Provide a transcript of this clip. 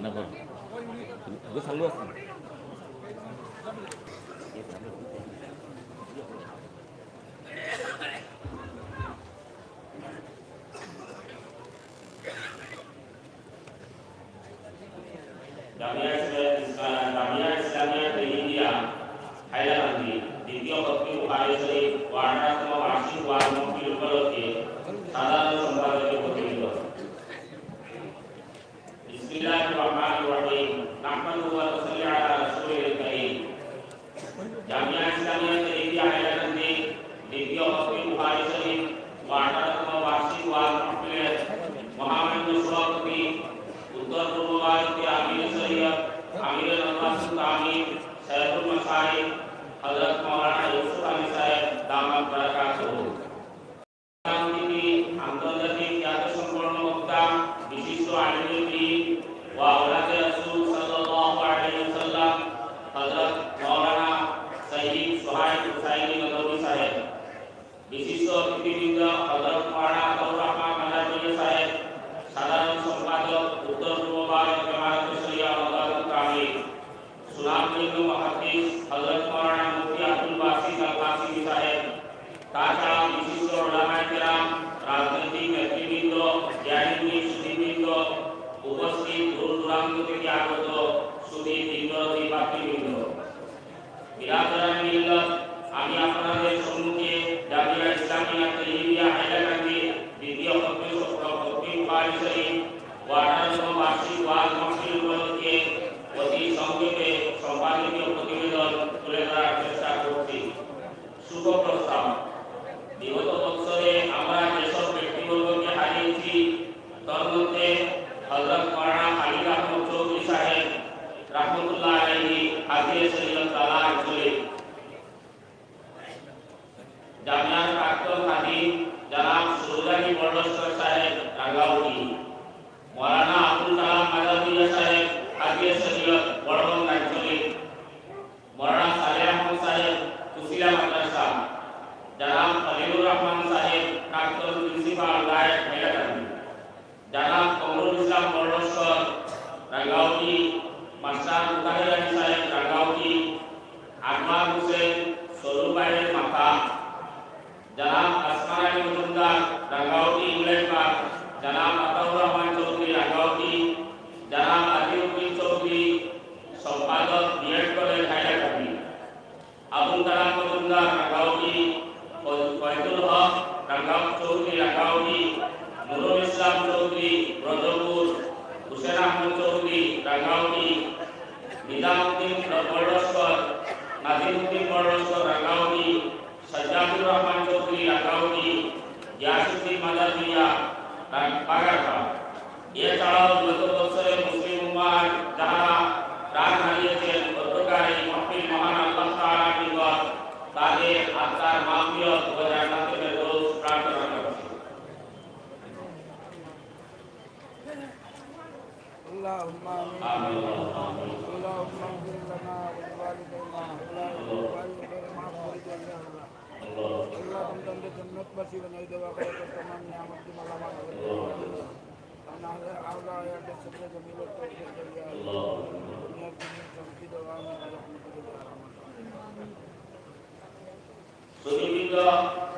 না বল gue selalu aku Jamia Islam Jamia Islamia India Hyderabadi দ্বিতীয় জামিয়া ইসলামিয়া ইন্ডিয়া হায়দ্রাবাদি দ্বিতীয় ভক্তি বুখারী শরীফ ও হযরত মাওলানা আতাউর রহমান মাদানী সাহেব সাধারণ সম্পাদক উত্তর কেরাম আমি আপনাদের সম্মুখে রাঙ্গাউটি মৌলানা আব্দুল কালাম মাদাউদ্দিয়া সাহেব হাজির শরীয়ত বড়বন অঞ্চলে মৌলানা সালেহ আহমদ সাহেব কুশিলা মাদ্রাসা। জনাব খলিলুর রহমান সাহেব, প্রাক্তন প্রিন্সিপাল আসমান আলী মজুমদার কালাম মজুমদার اللهم آمين آمين آمين اللهم اغفر لنا ولوالدينا ولوالدي المعصومين يا الله الله اللهم تند جنت بشير نيد وقت تمام نعمت ملما انا اعلى يا جسد جميل التوفيق আলহামদুলিল্লাহ